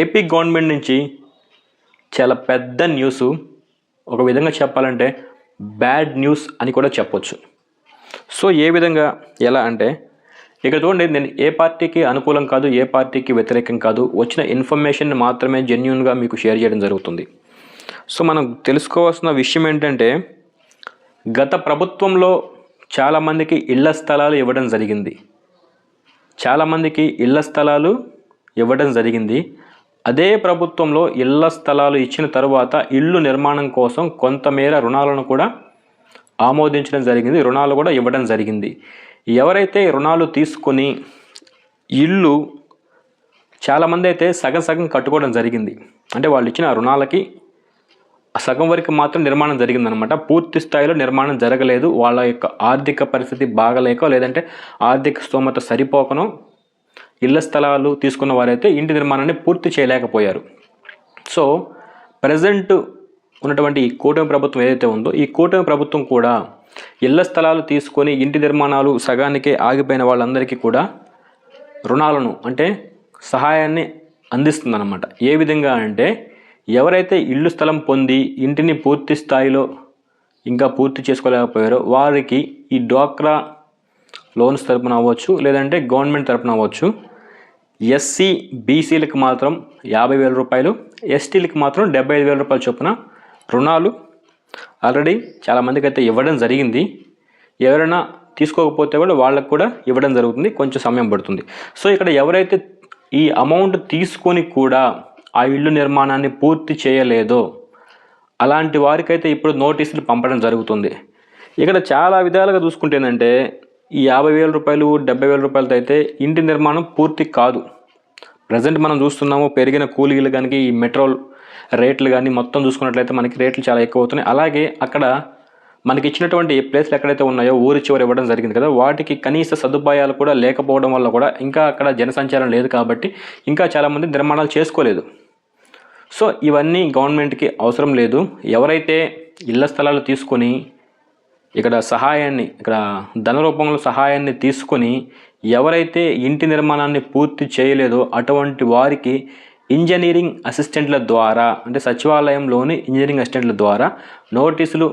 AP government నుంచి చాలా పెద్ద న్యూస్ ఒక విధంగా చెప్పాలంటే బ్యాడ్ న్యూస్ అని కూడా చెప్పొచ్చు. సో ఏ విధంగా ఎలా అంటే ఇక్కడ చూడండి నేను ఏ పార్టీకి అనుకూలం కాదు ఏ పార్టీకి వ్యతిరేకం కాదు వచ్చిన ఇన్ఫర్మేషన్ మాత్రమే జెన్యున్గా మీకు షేర్ చేయడం జరుగుతుంది. సో మనం తెలుసుకోవాల్సిన విషయం ఏంటంటే గత ప్రభుత్వంలో చాలామందికి ఇళ్ళ స్థలాలు ఇవ్వడం జరిగింది. చాలామందికి ఇళ్ళ స్థలాలు ఇవ్వడం జరిగింది. అదే ప్రభుత్వంలో ఇళ్ళ స్థలాలు ఇచ్చిన తరువాత ఇల్లు నిర్మాణం కోసం కొంతమేర రుణాలను కూడా ఆమోదించడం జరిగింది. రుణాలు కూడా ఇవ్వడం జరిగింది. ఎవరైతే రుణాలు తీసుకొని ఇల్లు చాలామంది అయితే సగం సగం కట్టుకోవడం జరిగింది. అంటే వాళ్ళు ఇచ్చిన రుణాలకి సగం వరకు మాత్రం నిర్మాణం జరిగిందనమాట పూర్తి స్థాయిలో నిర్మాణం జరగలేదు. వాళ్ళ యొక్క ఆర్థిక పరిస్థితి బాగలేక లేదంటే ఆర్థిక స్తోమత సరిపోకనో ఇళ్ళ స్థలాలు తీసుకున్న వారైతే ఇంటి నిర్మాణాన్ని పూర్తి చేయలేకపోయారు. సో ప్రజెంట్ ఉన్నటువంటి ఈ కూటమి ప్రభుత్వం ఏదైతే ఉందో ఈ కూటమి ప్రభుత్వం కూడా ఇళ్ళ స్థలాలు తీసుకొని ఇంటి నిర్మాణాలు సగానికే ఆగిపోయిన వాళ్ళందరికీ కూడా రుణాలను అంటే సహాయాన్ని అందిస్తుందన్నమాట. ఏ విధంగా అంటే ఎవరైతే ఇల్లు స్థలం పొంది ఇంటిని పూర్తి స్థాయిలో ఇంకా పూర్తి చేసుకోలేకపోయారో వారికి ఈ డ్వాక్రా లోన్స్ తరపున అవ్వచ్చు లేదంటే గవర్నమెంట్ తరపున అవ్వచ్చు. ఎస్సీ బీసీలకు మాత్రం యాభై వేల రూపాయలు ఎస్టీలకు మాత్రం డెబ్బై ఐదు వేల రూపాయల చొప్పున రుణాలు. ఆల్రెడీ చాలామందికి అయితే ఇవ్వడం జరిగింది. ఎవరైనా తీసుకోకపోతే కూడా వాళ్ళకు కూడా ఇవ్వడం జరుగుతుంది. కొంచెం సమయం పడుతుంది. సో ఇక్కడ ఎవరైతే ఈ అమౌంట్ తీసుకొని కూడా ఆ ఇల్లు నిర్మాణాన్ని పూర్తి చేయలేదో అలాంటి వారికైతే ఇప్పుడు నోటీసులు పంపడం జరుగుతుంది. ఇక్కడ చాలా విధాలుగా చూసుకుంటే ఏంటంటే ఈ యాభై వేల రూపాయలు డెబ్బై వేల రూపాయలతో అయితే ఇంటి నిర్మాణం పూర్తి కాదు. ప్రజెంట్ మనం చూస్తున్నాము పెరిగిన కూలీలు కానీ ఈ మెట్రోల్ రేట్లు కానీ మొత్తం చూసుకున్నట్లయితే మనకి రేట్లు చాలా ఎక్కువ అవుతున్నాయి అలాగే అక్కడ మనకి ఇచ్చినటువంటి ప్లేస్లు ఎక్కడైతే ఉన్నాయో ఊరి చివరి ఇవ్వడం జరిగింది కదా వాటికి కనీస సదుపాయాలు కూడా లేకపోవడం వల్ల కూడా ఇంకా అక్కడ జనసంచారం లేదు కాబట్టి ఇంకా చాలామంది నిర్మాణాలు చేసుకోలేదు. సో ఇవన్నీ గవర్నమెంట్కి అవసరం లేదు. ఎవరైతే ఇళ్ళ స్థలాలు తీసుకొని ఇక్కడ సహాయాన్ని ఇక్కడ ధన రూపంలో సహాయాన్ని తీసుకొని ఎవరైతే ఇంటి నిర్మాణాన్ని పూర్తి చేయలేదో అటువంటి వారికి ఇంజనీరింగ్ అసిస్టెంట్ల ద్వారా అంటే సచివాలయంలోని ఇంజనీరింగ్ అసిస్టెంట్ల ద్వారా నోటీసులు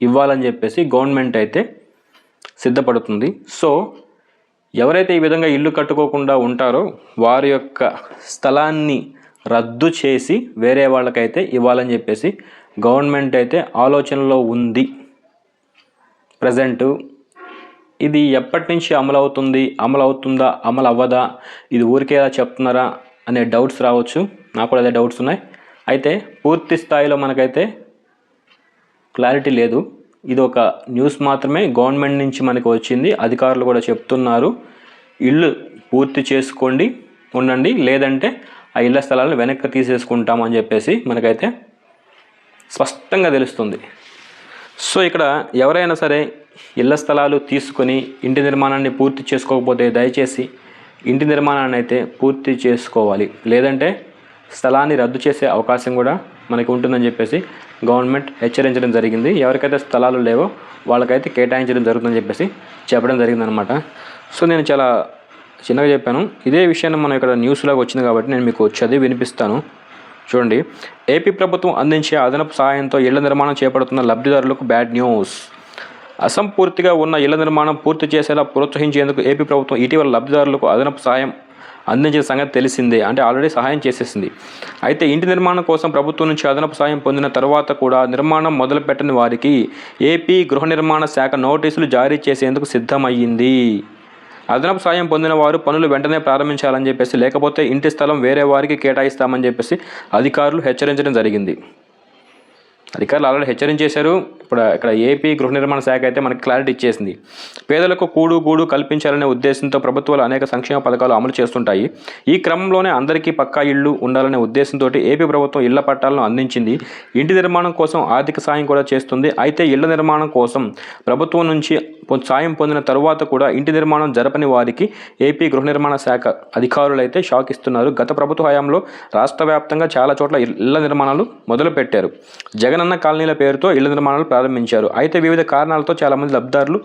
ఇవ్వాలని చెప్పేసి గవర్నమెంట్ అయితే సిద్ధపడుతుంది. సో ఎవరైతే ఈ విధంగా ఇల్లు కట్టుకోకుండా ఉంటారో వారి యొక్క స్థలాన్ని రద్దు చేసి వేరే వాళ్ళకైతే ఇవ్వాలని చెప్పేసి గవర్నమెంట్ అయితే ఆలోచనలో ఉంది. ప్రజెంట్ ఇది ఎప్పటి నుంచి అమలు అవుతుంది అమలు అవుతుందా అమలు అవ్వదా ఇది ఊరికే ఎలా చెప్తున్నారా? అనే డౌట్స్ రావచ్చు. నాకు కూడా అదే డౌట్స్ ఉన్నాయి. అయితే పూర్తి స్థాయిలో మనకైతే క్లారిటీ లేదు. ఇది ఒక న్యూస్ మాత్రమే గవర్నమెంట్ నుంచి మనకి వచ్చింది. అధికారులు కూడా చెప్తున్నారు. ఇల్లు పూర్తి చేసుకోండి ఉండండి. లేదంటే ఆ ఇళ్ళ స్థలాలను వెనక్కి తీసేసుకుంటామని చెప్పేసి మనకైతే స్పష్టంగా తెలుస్తుంది. సో ఇక్కడ ఎవరైనా సరే ఇళ్ళ స్థలాలు తీసుకొని ఇంటి నిర్మాణాన్ని పూర్తి చేసుకోకపోతే దయచేసి ఇంటి నిర్మాణాన్ని అయితే పూర్తి చేసుకోవాలి. లేదంటే స్థలాన్ని రద్దు చేసే అవకాశం కూడా మనకి ఉంటుందని చెప్పేసి గవర్నమెంట్ హెచ్చరించడం జరిగింది. ఎవరికైతే స్థలాలు లేవో వాళ్ళకైతే కేటాయించడం జరుగుతుందని చెప్పేసి చెప్పడం జరిగిందనమాట సో నేను చాలా చిన్నగా చెప్పాను. ఇదే విషయాన్ని మనం ఇక్కడ న్యూస్లాగా వచ్చింది కాబట్టి నేను మీకు చదివి వినిపిస్తాను. చూడండి. ఏపీ ప్రభుత్వం అందించే అదనపు సహాయంతో ఇళ్ళ నిర్మాణం చేపడుతున్న లబ్ధిదారులకు బ్యాడ్ న్యూస్. అసంపూర్తిగా ఉన్న ఇళ్ళ నిర్మాణం పూర్తి చేసేలా ప్రోత్సహించేందుకు ఏపీ ప్రభుత్వం ఇటీవల లబ్ధిదారులకు అదనపు సాయం అందించిన సంగతి తెలిసిందే. అంటే ఆల్రెడీ సహాయం చేసేసింది. అయితే ఇంటి నిర్మాణం కోసం ప్రభుత్వం నుంచి అదనపు సాయం పొందిన తర్వాత కూడా నిర్మాణం మొదలుపెట్టని వారికి ఏపీ గృహ నిర్మాణ శాఖ నోటీసులు జారీ చేసేందుకు సిద్ధమయ్యింది. అదనపు సాయం పొందిన వారు పనులు వెంటనే ప్రారంభించాలని చెప్పేసి లేకపోతే ఇంటి స్థలం వేరే వారికి కేటాయిస్తామని చెప్పేసి అధికారులు హెచ్చరించడం జరిగింది. అధికారులు ఆల్రెడీ హెచ్చరించేశారు. ఇప్పుడు ఇక్కడ ఏపీ గృహ నిర్మాణ శాఖ అయితే మనకి క్లారిటీ ఇచ్చేసింది. పేదలకు కూడు గూడు కల్పించాలనే ఉద్దేశంతో ప్రభుత్వాలు అనేక సంక్షేమ పథకాలు అమలు చేస్తుంటాయి. ఈ క్రమంలోనే అందరికీ పక్కా ఇళ్ళు ఉండాలనే ఉద్దేశంతో ఏపీ ప్రభుత్వం ఇళ్ళ పట్టాలను అందించింది. ఇంటి నిర్మాణం కోసం ఆర్థిక సాయం కూడా చేస్తుంది. అయితే ఇళ్ళ నిర్మాణం కోసం ప్రభుత్వం నుంచి సాయం పొందిన తరువాత కూడా ఇంటి నిర్మాణం జరపని వారికి ఏపీ గృహ నిర్మాణ శాఖ అధికారులు అయితే షాక్ ఇస్తున్నారు. గత ప్రభుత్వ హయాంలో రాష్ట్ర వ్యాప్తంగా చాలా చోట్ల ఇళ్ళ నిర్మాణాలు మొదలుపెట్టారు. జగన్ జగనన్న కాలనీల పేరుతో ఇళ్ళ నిర్మాణాలు ప్రారంభించారు. అయితే వివిధ కారణాలతో చాలామంది లబ్ధారులు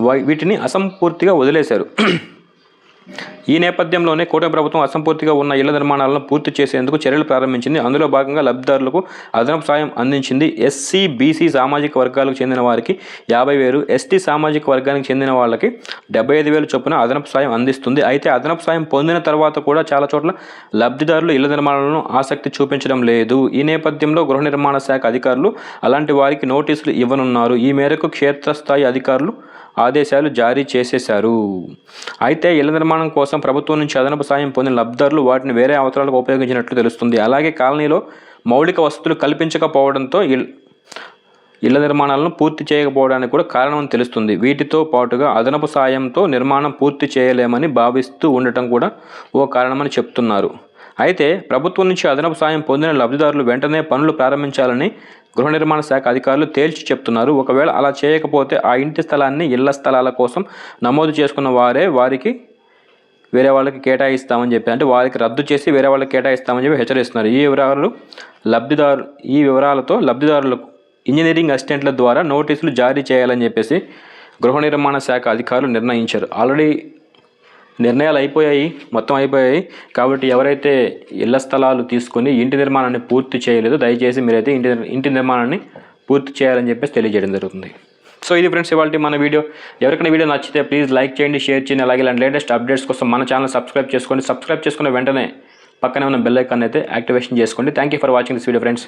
వై- వీటిని అసంపూర్తిగా వదిలేశారు. ఈ నేపథ్యంలోనే కూటమి ప్రభుత్వం అసంపూర్తిగా ఉన్న ఇళ్ళ నిర్మాణాలను పూర్తి చేసేందుకు చర్యలు ప్రారంభించింది. అందులో భాగంగా లబ్ధిదారులకు అదనపు సాయం అందించింది. ఎస్సీ బీసీ సామాజిక వర్గాలకు చెందిన వారికి యాభై వేలు ఎస్టీ సామాజిక వర్గానికి చెందిన వాళ్ళకి డెబ్బై ఐదు వేలు చొప్పున అదనపు సాయం అందిస్తుంది. అయితే అదనపు సాయం పొందిన తర్వాత కూడా చాలా చోట్ల లబ్ధిదారులు ఇళ్ళ నిర్మాణాలను ఆసక్తి చూపించడం లేదు. ఈ నేపథ్యంలో గృహ నిర్మాణ శాఖ అధికారులు అలాంటి వారికి నోటీసులు ఇవ్వనున్నారు. ఈ మేరకు క్షేత్రస్థాయి అధికారులు ఆదేశాలు జారీ చేసేశారు. అయితే ఇళ్ళ నిర్మాణ నిర్మాణం కోసం ప్రభుత్వం నుంచి అదనపు సాయం పొందిన లబ్ధిదారులు వాటిని వేరే అవసరాలకు ఉపయోగించినట్లు తెలుస్తుంది. అలాగే కాలనీలో మౌలిక వసతులు కల్పించకపోవడంతో ఇళ్ళ నిర్మాణాలను పూర్తి చేయకపోవడానికి కూడా కారణం తెలుస్తుంది. వీటితో పాటుగా అదనపు సాయంతో నిర్మాణం పూర్తి చేయలేమని భావిస్తూ ఉండటం కూడా ఓ కారణమని చెప్తున్నారు. అయితే ప్రభుత్వం నుంచి అదనపు సాయం పొందిన లబ్ధిదారులు వెంటనే పనులు ప్రారంభించాలని గృహ నిర్మాణ శాఖ అధికారులు తేల్చి చెప్తున్నారు. ఒకవేళ అలా చేయకపోతే ఆ ఇంటి స్థలాన్ని ఇళ్ళ స్థలాల కోసం నమోదు చేసుకున్న వారే వారికి వేరే వాళ్ళకి కేటాయిస్తామని చెప్పి అంటే వారికి రద్దు చేసి వేరే వాళ్ళకి కేటాయిస్తామని చెప్పి హెచ్చరిస్తున్నారు. ఈ వివరాలు లబ్ధిదారు ఈ వివరాలతో లబ్ధిదారులకు ఇంజనీరింగ్ అసిస్టెంట్ల ద్వారా నోటీసులు జారీ చేయాలని చెప్పేసి గృహ నిర్మాణ శాఖ అధికారులు నిర్ణయించారు. ఆల్రెడీ నిర్ణయాలు అయిపోయాయి మొత్తం అయిపోయాయి. కాబట్టి ఎవరైతే ఇళ్ళ స్థలాలు తీసుకొని ఇంటి నిర్మాణాన్ని పూర్తి చేయలేదో దయచేసి మీరైతే ఇంటి ఇంటి నిర్మాణాన్ని పూర్తి చేయాలని చెప్పేసి తెలియజేయడం జరుగుతుంది. సో ఇది ఫ్రెండ్స్ ఇవాళ మన వీడియో. ఎవరికైనా వీడియో నచ్చితే ప్లీజ్ లైక్ చేయండి షేర్ చేయండి అలాగే ఇలాంటి లేటెస్ట్ అప్డేట్స్ కోసం మన ఛానల్ సబ్స్క్రైబ్ చేసుకోండి. సబ్స్క్రైబ్ చేసుకున్న వెంటనే పక్కనే ఉన్న బెల్ ఐకాన్ అయితే యాక్టివేషన్ చేసుకోండి. Thank you for watching this video friends